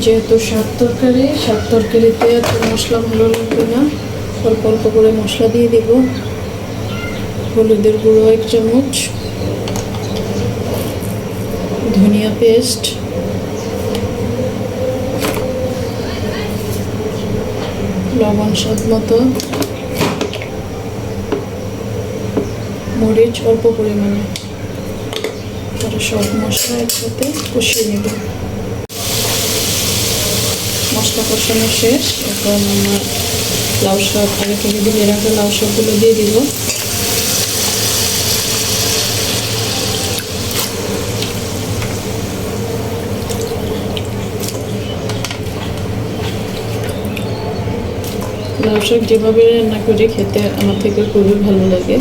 যেহেতু শাক তরকারি শাক তরকারিতে এত মশলা ভালো লাগবে না। অল্প অল্প করে মশলা দিয়ে দিব। হলুদের গুঁড়ো এক চামচ। ধনিয়া পেস্ট। লবণ স্বাদ মতো। মরিচ অল্প পরিমাণে। আর সব মশলা একসাথে কষিয়ে নেব। মশলা কষানো শেষ এখন লাউ শাক, আগে থেকে দিয়ে রাখা লাউ শাকগুলো দিয়ে দিব। লাউ শাক যেভাবে রান্না করি, খেতে আমার থেকে খুবই ভালো লাগে।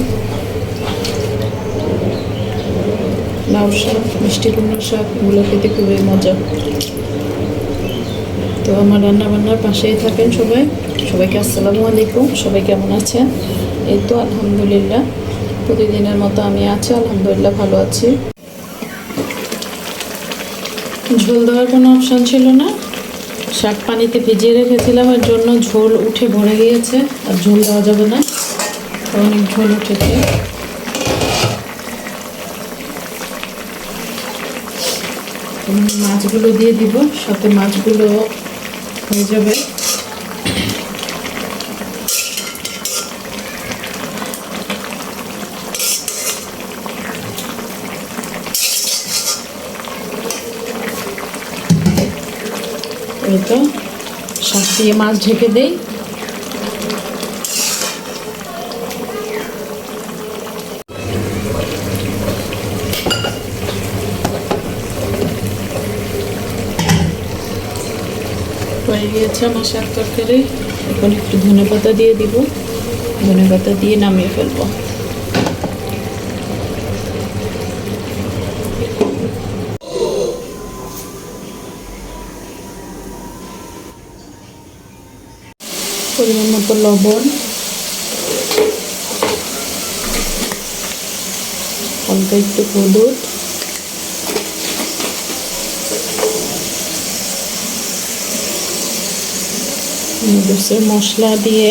লাউ শাক, মিষ্টি কুমড়ো শাক, এগুলো খেতে খুবই মজা। তো আমার রান্নাবান্নার পাশেই থাকেন সবাই। সবাইকে আসসালামু আলাইকুম। সবাই কেমন আছেন? এই তো আলহামদুলিল্লাহ। প্রতিদিনের মতো আমি আছি, আলহামদুলিল্লাহ ভালো আছি। ঝোল দেওয়ার কোনো অপশান ছিল না। শাক পানিতে ভিজিয়ে রেখেছিলাম, এর জন্য ঝোল উঠে ভরে গিয়েছে, আর ঝোল দেওয়া যাবে না। অনেক ঝোল উঠেছে। মাছগুলো দিয়ে দিব, সাথে মাছগুলো হয়ে যাবে। এই তো শাক দিয়ে মাছ ঢেকে দেই। হয়ে গিয়েছে আমার তরকারি। এখন একটু ধনে পাতা দিয়ে দিব। ধনে পাতা দিয়ে নামিয়ে ফেলব। পরিমাণ মতো লবণ। হালকা একটু হলুদ। নুডলসের মশলা দিয়ে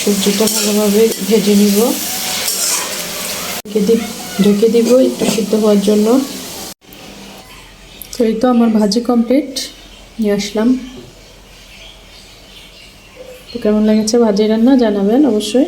সবজিটা ভালোভাবে ভেজে নিব। ঢেকে দিব একটু সিদ্ধ হওয়ার জন্য। তো এই তো আমার ভাজি কমপ্লিট, নিয়ে আসলাম। তো কেমন লেগেছে ভাজি রান্না জানাবেন অবশ্যই।